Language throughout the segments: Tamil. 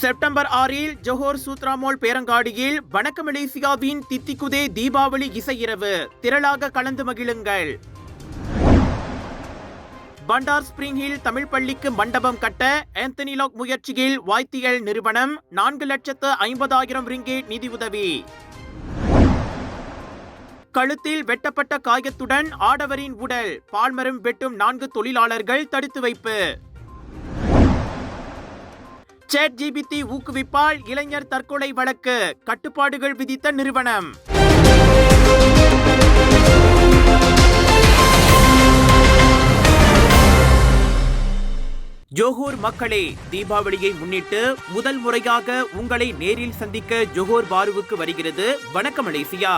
செப்டம்பர் ஆறில் ஜொஹோர் சூத்ராமோல் பேரங்காடியில் வணக்க மலேசியாவின் தித்திக்குதே தீபாவளி இசையிரவு. திரளாக கலந்து மகிழுங்கள். பண்டார் ஸ்பிரிங் ஹில் தமிழ் பள்ளிக்கு மண்டபம் கட்ட ஆந்தனிலாக் முயற்சியில் வாய்த்தியல் நிறுவனம் நான்கு லட்சத்து ஐம்பதாயிரம் ரிங்கேட் நிதியுதவி கழுத்தில் வெட்டப்பட்ட காயத்துடன் ஆடவரின் உடல் பால்மரம் வெட்டும் நான்கு தொழிலாளர்கள் தடுத்து வைப்பு. சேட் ஜிபிடி ஊக்குவிப்பால் இளைஞர் தற்கொலை வழக்கு. கட்டுப்பாடுகள் விதித்த நிறுவனம். ஜோஹூர் மக்களே தீபாவளியை முன்னிட்டு முதல் முறையாக உங்களை நேரில் சந்திக்க ஜோஹோர் பாருவுக்கு வருகிறது வணக்கம் மலேசியா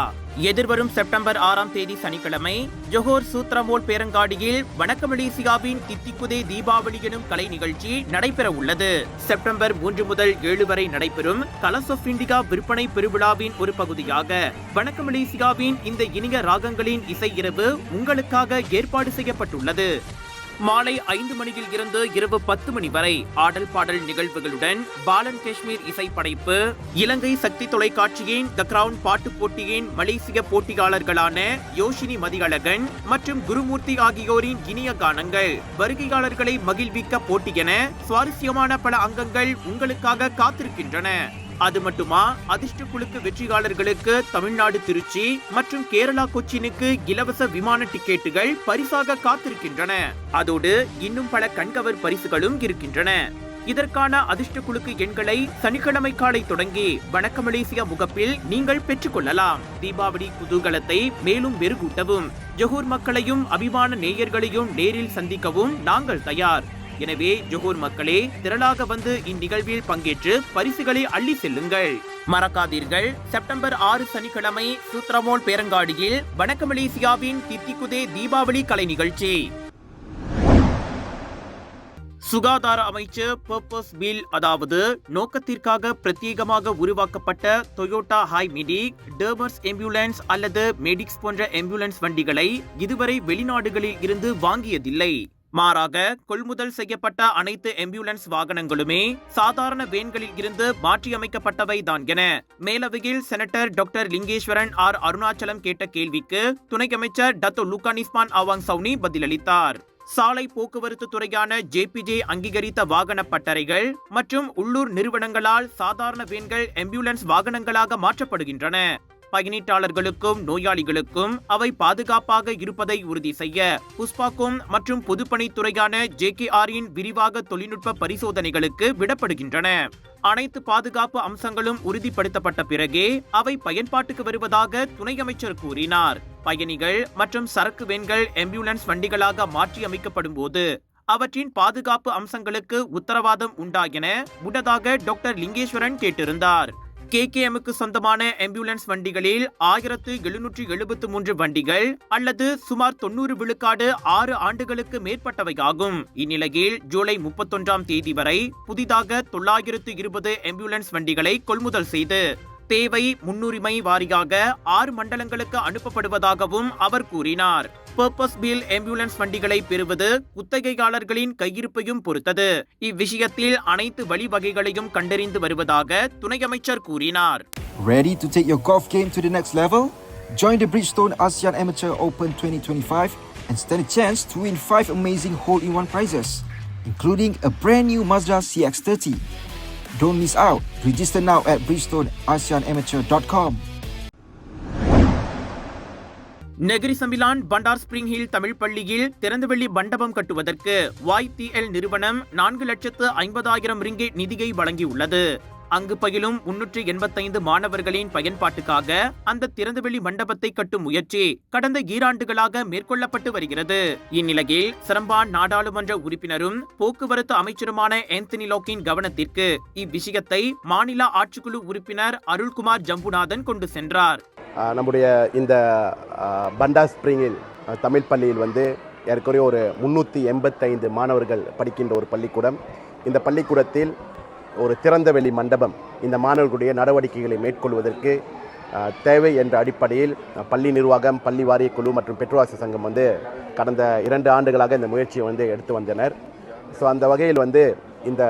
எதிர்வரும் செப்டம்பர் ஆறாம் தேதி சனிக்கிழமை ஜோஹோர் சூத்ரமோல் பேரங்காடியில் வணக்க மலேசியாவின் தித்திக்குதே தீபாவளி எனும் கலை நிகழ்ச்சி நடைபெற உள்ளது. செப்டம்பர் மூன்று முதல் ஏழு வரை நடைபெறும் கலர்ஸ் ஆஃப் இண்டியா விற்பனை பெருவிழாவின் ஒரு பகுதியாக வணக்க மலேசியாவின் இந்த இனிய ராகங்களின் இசை இரவு உங்களுக்காக ஏற்பாடு செய்யப்பட்டுள்ளது. மாலை ஐந்து மணியில் இருந்து இரவு பத்து மணி வரை ஆடல் பாடல் நிகழ்வுகளுடன் பாலன் காஷ்மீர் இசை படைப்பு இலங்கை சக்தி தொலைக்காட்சியின் த கிரவுன் பாட்டு போட்டியின் மலேசிய போட்டியாளர்களான யோஷினி மதியழகன் மற்றும் குருமூர்த்தி ஆகியோரின் இனிய கானங்கள். வருகையாளர்களை மகிழ்விக்க போட்டி என சுவாரஸ்யமான பல அங்கங்கள் உங்களுக்காக காத்திருக்கின்றன. அது மட்டுமா? அதிர்ஷ்ட குழுக்கு வெற்றியாளர்களுக்கு தமிழ்நாடு திருச்சி மற்றும் கேரளா கொச்சினுக்கு இலவச விமான டிக்கெட்டுகள் பரிசாக காத்திருக்கின்றன. அதோடு இன்னும் பல கண்கவர் பரிசுகளும் இருக்கின்றன. இதற்கான அதிர்ஷ்ட குழுக்கு எண்களை சனிக்கிழமை காலை தொடங்கி வணக்க மலேசியா முகப்பில் நீங்கள் பெற்றுக்கொள்ளலாம். தீபாவளி குதூகலத்தை மேலும் மெருகூட்டவும். ஜஹூர் மக்களையும் அபிமான நேயர்களையும் நேரில் சந்திக்கவும் நாங்கள் தயார். எனவே ஜொஹூர் மக்களே திரளாக வந்து இந்நிகழ்வில் பங்கேற்று பரிசுகளை அள்ளி செல்லுங்கள். மறக்காதீர்கள். செப்டம்பர் ஆறு சனிக்கிழமை சூத்ரமோல் பேரங்காடியில் வணக்க மலேசியாவின் தித்திக்குதே தீபாவளி கலை நிகழ்ச்சி. சுகாதார அமைச்சர் பர்பஸ் பில் அதாவது நோக்கத்திற்காக பிரத்யேகமாக உருவாக்கப்பட்ட டொயோட்டா ஹை மெடிக் டேபர்ஸ் ஆம்புலன்ஸ் அல்லது மெடிக்ஸ் போன்ற ஆம்புலன்ஸ் வண்டிகளை இதுவரை வெளிநாடுகளில் இருந்து வாங்கியதில்லை. மாறாக கொள்முதல் செய்யப்பட்ட அனைத்து ஆம்புலன்ஸ் வாகனங்களுமே சாதாரண வேன்களில் இருந்து மாற்றியமைக்கப்பட்டவை தான் என மேலவையில் senator doctor Lingeswaran R. Arunachalam கேட்ட கேள்விக்கு துணை அமைச்சர் டத்தோ லுகானிஸ்மான் அவாங் சவுனி பதிலளித்தார். சாலை போக்குவரத்து துறையான ஜேபிஜே அங்கீகரித்த வாகன பட்டறைகள் மற்றும் உள்ளூர் நிறுவனங்களால் சாதாரண வேன்கள் ஆம்புலன்ஸ் வாகனங்களாக மாற்றப்படுகின்றன. பயணீட்டாளர்களுக்கும் நோயாளிகளுக்கும் அவை பாதுகாப்பாக இருப்பதை உறுதி செய்ய புஷ்பாக்கும் மற்றும் பொதுப்பணித்துறையான ஜே கே ஆரின் விரிவாக தொழில்நுட்ப பரிசோதனைகளுக்கு விடப்படுகின்றன. அனைத்து பாதுகாப்பு அம்சங்களும் உறுதிப்படுத்தப்பட்ட பிறகே அவை பயன்பாட்டுக்கு வருவதாக துணை அமைச்சர் கூறினார். பயணிகள் மற்றும் சரக்கு வேன்கள் ஆம்புலன்ஸ் வண்டிகளாக மாற்றியமைக்கப்படும் போது அவற்றின் பாதுகாப்பு அம்சங்களுக்கு உத்தரவாதம் உண்டா என முன்னதாக டாக்டர் லிங்கேஸ்வரன் கேட்டிருந்தார். கேகேஎம்முக்கு சொந்தமான ஆம்புலன்ஸ் வண்டிகளில் ஆயிரத்து எழுநூற்றி எழுபத்து மூன்று வண்டிகள் அல்லது சுமார் தொண்ணூறு விழுக்காடு ஆறு ஆண்டுகளுக்கு மேற்பட்டவையாகும். இந்நிலையில் ஜூலை முப்பத்தொன்றாம் தேதி வரை புதிதாக தொள்ளாயிரத்து இருபது ஆம்புலன்ஸ் வண்டிகளை கொள்முதல் செய்து தேவை முன்னுரிமை வாரியாக ஆறு மண்டலங்களுக்கு அனுப்பப்படுவதாகவும் அவர் கூறினார் பர்பஸ் பில் ஆம்புலன்ஸ் வண்டிகளை பெறுவது குத்தகையாளர்களின் கையிருப்பையும் பொறுத்தது இவ்விஷயத்தில் அனைத்து வழிவகைகளையும் கண்டறிந்து வருவதாக துணை அமைச்சர் கூறினார் Ready to take your golf game to the next level? Join the Bridgestone ASEAN Amateur Open 2025 and stand a chance to win five amazing hole-in-one prizes, including a brand new Mazda CX-30. Don't miss out. Register now at bridgestoneasianamateur.com. Negeri Sembilan Bandar Spring Hill Tamil பள்ளியில் திறந்தவெளி மண்டபம் கட்டுவதற்கு YTL நிறுவனம் நான்கு லட்சத்து ஐம்பதாயிரம் ரிங்கே நிதியை வழங்கியுள்ளது அங்கு பயிலும் முன்னூற்று எண்பத்தைந்து மாணவர்களின் பயன்பாட்டுக்காக அந்த திறந்தவெளி மண்டபத்தை கட்டும் முயற்சி கடந்த ஈராண்டுகளாக மேற்கொள்ளப்பட்டு வருகிறது. இந்நிலையில் சிரம்பான் நாடாளுமன்ற உறுப்பினரும் போக்குவரத்து அமைச்சருமான ஆந்தனி லோக்கின் கவனத்திற்கு இவ்விஷயத்தை மாநில ஆட்சிக்குழு உறுப்பினர் அருள்குமார் ஜம்புநாதன் கொண்டு சென்றார். நம்முடைய இந்த பண்டா ஸ்பிரிங்கில் தமிழ் பள்ளியில் வந்து ஏற்கனவே ஒரு முன்னூற்றி எண்பத்தைந்து மாணவர்கள் படிக்கின்ற ஒரு பள்ளிக்கூடம். இந்த பள்ளிக்கூடத்தில் ஒரு திறந்தவெளி மண்டபம் இந்த மாணவர்களுடைய நடவடிக்கைகளை மேற்கொள்வதற்கு தேவை என்ற அடிப்படையில் பள்ளி நிர்வாகம் பள்ளி வாரியக்குழு மற்றும் பெற்றோராசி சங்கம் வந்து கடந்த இரண்டு ஆண்டுகளாக இந்த முயற்சியை வந்து எடுத்து வந்தனர். ஸோ அந்த வகையில் வந்து இந்த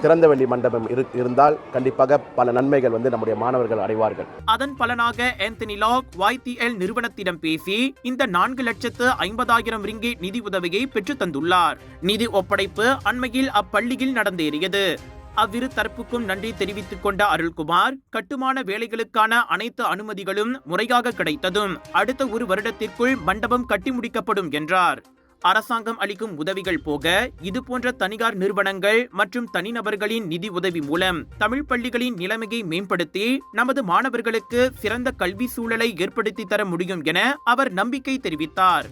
திறந்தவெளி மண்டபம் இரு இருந்தால் கண்டிப்பாக பல நன்மைகள் வந்து நம்முடைய மாணவர்கள் அடைவார்கள். அதன் பலனாக ஆந்தனி லாக் YTL நிறுவனத்திடம் பேசி இந்த நான்கு லட்சத்து ஐம்பதாயிரம் ரிங்கி நிதி உதவியை பெற்று தந்துள்ளார். நிதி ஒப்படைப்பு அண்மையில் அப்பள்ளியில் நடந்தேறியது. அவ்விரு தரப்புக்கும் நன்றி தெரிவித்துக் கொண்ட அருள்குமார் கட்டுமான வேலைகளுக்கான அனைத்து அனுமதிகளும் முறையாக கிடைத்ததும் அடுத்த ஒரு வருடத்திற்குள் மண்டபம் கட்டி முடிக்கப்படும் என்றார். அரசாங்கம் அளிக்கும் உதவிகள் போக இதுபோன்ற தனியார் நிறுவனங்கள் மற்றும் தனிநபர்களின் நிதி உதவி மூலம் தமிழ் பள்ளிகளின் நிலைமையை மேம்படுத்தி நமது மாணவர்களுக்கு சிறந்த கல்வி சூழலை ஏற்படுத்தி தர முடியும் என அவர் நம்பிக்கை தெரிவித்தார்.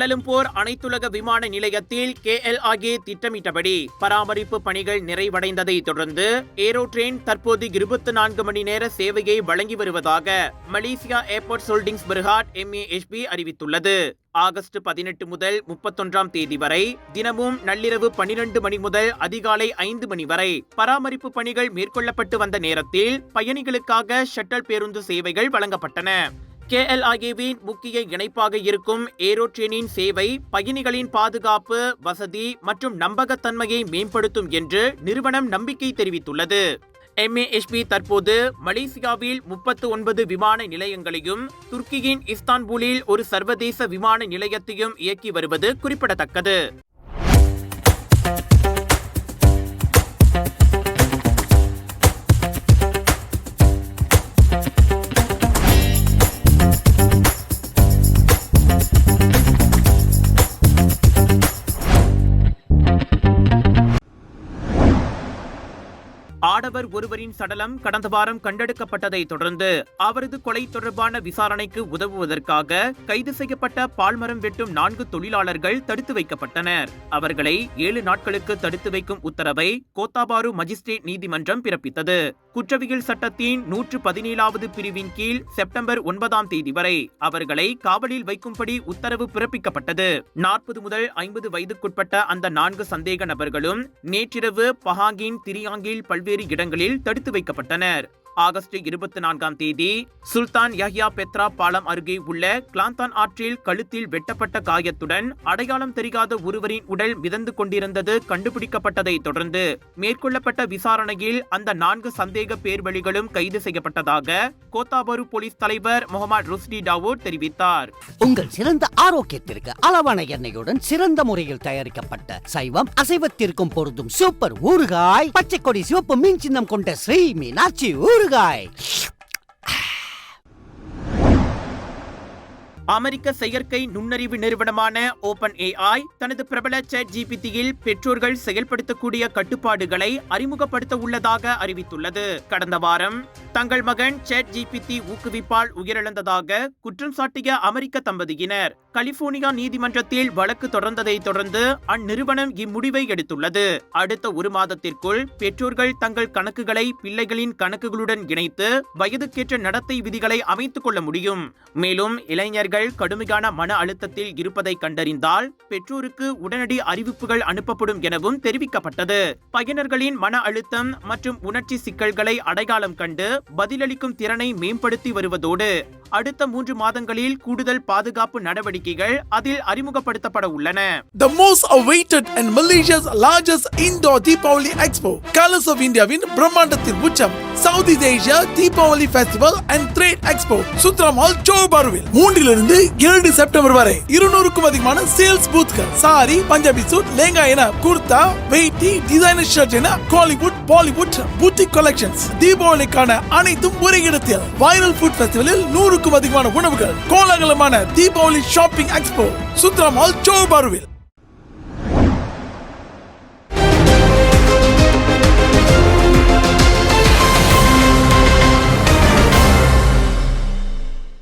குவலலும்பூர் அனைத்துலக விமான நிலையத்தில் கேஎல்ஆர்ஏ திட்டமிட்டபடி பராமரிப்பு பணிகள் நிறைவடைந்ததை தொடர்ந்து ஏரோ ட்ரெயின் தற்போது இருபத்தி நான்கு மணி நேர சேவையை வழங்கி வருவதாக Malaysia Airport Holdings Berhad MASB அறிவித்துள்ளது. ஆகஸ்ட் பதினெட்டு முதல் முப்பத்தொன்றாம் தேதி வரை தினமும் நள்ளிரவு பனிரெண்டு மணி முதல் அதிகாலை ஐந்து மணி வரை பராமரிப்பு பணிகள் மேற்கொள்ளப்பட்டு வந்த நேரத்தில் பயணிகளுக்காக ஷட்டல் பேருந்து சேவைகள் வழங்கப்பட்டன. கேஎல்ஆர்ஏவின் முக்கிய இணைப்பாக இருக்கும் ஏரோ ட்ரெயினின் சேவை பயணிகளின் பாதுகாப்பு வசதி மற்றும் நம்பகத்தன்மையை மேம்படுத்தும் என்று நிறுவனம் நம்பிக்கை தெரிவித்துள்ளது. எம்ஏஎஸ்பி தற்போது மலேசியாவில் முப்பத்து ஒன்பது விமான நிலையங்களையும் துருக்கியின் இஸ்தான்புலில் ஒரு சர்வதேச விமான நிலையத்தையும் இயக்கி வருவது குறிப்பிடத்தக்கது. மாணவர் ஒருவரின் சடலம் கடந்த வாரம் கண்டெடுக்கப்பட்டதை தொடர்ந்து அவரது கொலை தொடர்பான விசாரணைக்கு உதவுவதற்காக கைது செய்யப்பட்ட பால்மரம் வெட்டும் நான்கு தொழிலாளர்கள் தடுத்து வைக்கப்பட்டனர். அவர்களை ஏழு நாட்களுக்கு தடுத்து வைக்கும் உத்தரவை கோத்தாபாரு மஜிஸ்ட்ரேட் நீதிமன்றம் பிறப்பித்தது. குற்றவியல் சட்டத்தின் நூற்று பதினேழாவது பிரிவின் கீழ் செப்டம்பர் ஒன்பதாம் தேதி வரை அவர்களை காவலில் வைக்கும்படி உத்தரவு பிறப்பிக்கப்பட்டது. நாற்பது முதல் ஐம்பது வயதுக்குட்பட்ட அந்த நான்கு சந்தேக நபர்களும் நேற்றிரவு பஹாங்கின் திரியாங்கில் பல்வேறு இடங்களில் தடுத்து வைக்கப்பட்டனர். ஆகஸ்ட் இருபத்தி நான்காம் தேதி சுல்தான் யஹ்யா பெத்ரா பாலம் அருகே உள்ள கிளாந்தான் ஆற்றில் கழுத்தில் வெட்டப்பட்ட காயத்துடன் அடையாளம் தெரியாத ஒருவரின் உடல் மிதந்து கொண்டிருந்தது கண்டுபிடிக்கப்பட்டதை தொடர்ந்து மேற்கொள்ளப்பட்ட விசாரணையில் அந்த நான்கு சந்தேக பேர்வழிகளும் கைது செய்யப்பட்டதாக கோத்தாபரு போலீஸ் தலைவர் முகமது ருஸ்டி டாவூட் தெரிவித்தார். உங்கள் சிறந்த ஆரோக்கியத்திற்கு அளவான எண்ணெயுடன் சிறந்த முறையில் தயாரிக்கப்பட்ட சைவம் அசைவத்திற்கும் பொருந்தும் சூப்பர் ஊறுகாய் பச்சை கொடி சிவப்பு மீன் சின்னம் கொண்ட ஸ்ரீ மீனாட்சி ஊறுகாய் அமெரிக்க செயற்கை நுண்ணறிவு நிறுவனமான ஓபன் ஏஐ தனது பிரபல சேட் ஜிபிடியில் பெற்றோர்கள் செயல்படுத்தக்கூடிய கட்டுப்பாடுகளை அறிமுகப்படுத்த உள்ளதாக அறிவித்துள்ளது. கடந்த வாரம் தங்கள் மகன் சேட் ஜிபிடி ஊக்குவிப்பால் உயிரிழந்ததாக குற்றம் சாட்டிய அமெரிக்க தம்பதியினர் கலிபோர்னியா நீதிமன்றத்தில் வழக்கு தொடர்ந்ததை தொடர்ந்து அந்நிறுவனம் இம்முடிவை எடுத்துள்ளது. அடுத்த ஒரு மாதத்திற்குள் பெற்றோர்கள் தங்கள் கணக்குகளை பிள்ளைகளின் கணக்குகளுடன் இணைத்து வயதுக்கேற்ற நடத்தை விதிகளை அமைத்துக் கொள்ள முடியும். மேலும் இளைஞர்கள் கடுமையான மன அழுத்தத்தில் இருப்பதை கண்டறிந்தால் பெற்றோருக்கு உடனடி அறிவிப்புகள் அனுப்பப்படும் எனவும் தெரிவிக்கப்பட்டது. பயனர்களின் மன அழுத்தம் மற்றும் உணர்ச்சி சிக்கல்களை அடையாளம் கண்டு பதிலளிக்கும் திறனை மேம்படுத்தி வருவதோடு அடுத்த மூன்று மாதங்களில் கூடுதல் பாதுகாப்பு நடவடிக்கைகள் அதில் அறிமுகப்படுத்தப்பட உள்ளன. The most awaited and Malaysia's largest indoor Deepavali Expo, Colors of Indiaவின் பிரம்மாண்டத்தின் உச்சம் Southeast Asia Deepavali Festival and trade expo Sutera mall சோபாருவில் மூன்றிலிருந்து ஏழு செப்டம்பர் வரை இருநூறுக்கும் அதிகமான சேல்ஸ் பூத்கள் சாரி பஞ்சாபி சூட் லேங்கா என குர்தா வெயிட்டி டிசைனர் ஷர்ட் என காலிவுட் பாலிவுட் பூட்டிக் கலெக்ஷன்ஸ் தீபாவளிக்கான அனைத்தும் ஒரே இடத்தில். வைரல் ஃபுட் ஃபெஸ்டிவலில் நூறுக்கும் அதிகமான உணவுகள் கோலாகலமான Deepavali shopping expo Sutera mall சோபாருவில்